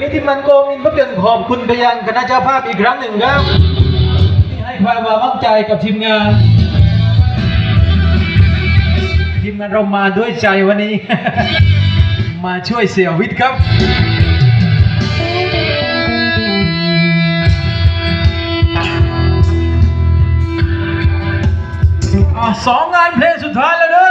นี้ที่มันโกมินภาพยนตร์ขอบคุณไปยังคณะเจ้าภาพอีกครั้งหนึ่งครับ ที่ให้ความไว้วางใจกับทีมงานทีมงานเรามาด้วยใจวันนี้ มาช่วยเสี่ยววิทย์ครับอะสองงานเพลงสุดท้ายแล้วเนอ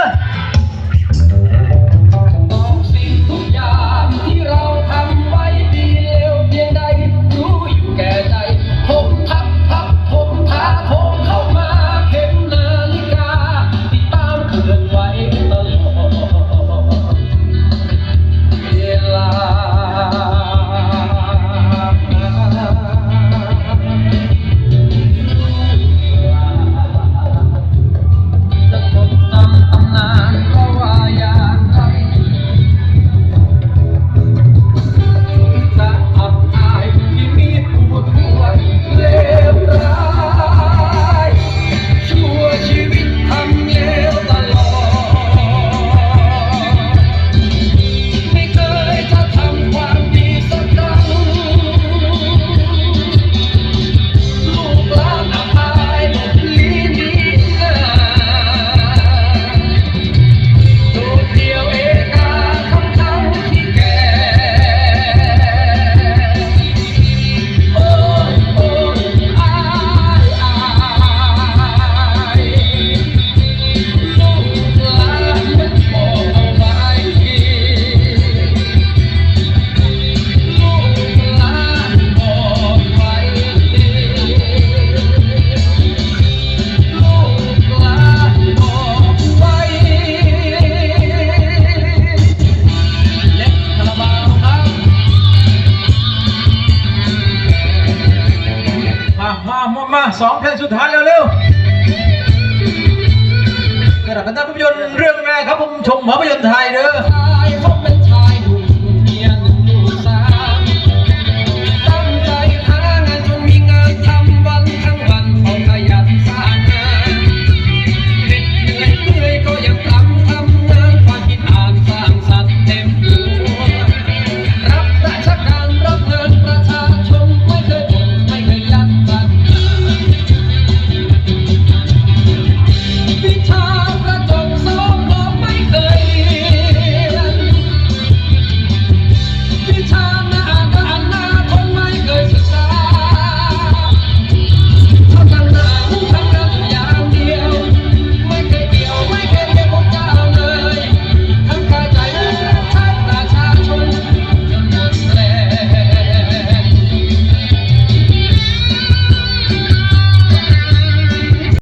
มาสองเพลงสุดท้ายเร็วๆกระดับกันท่านภาพยนตร์เรื่องแรกครับผมชมภาพยนตร์ไทยเด้อ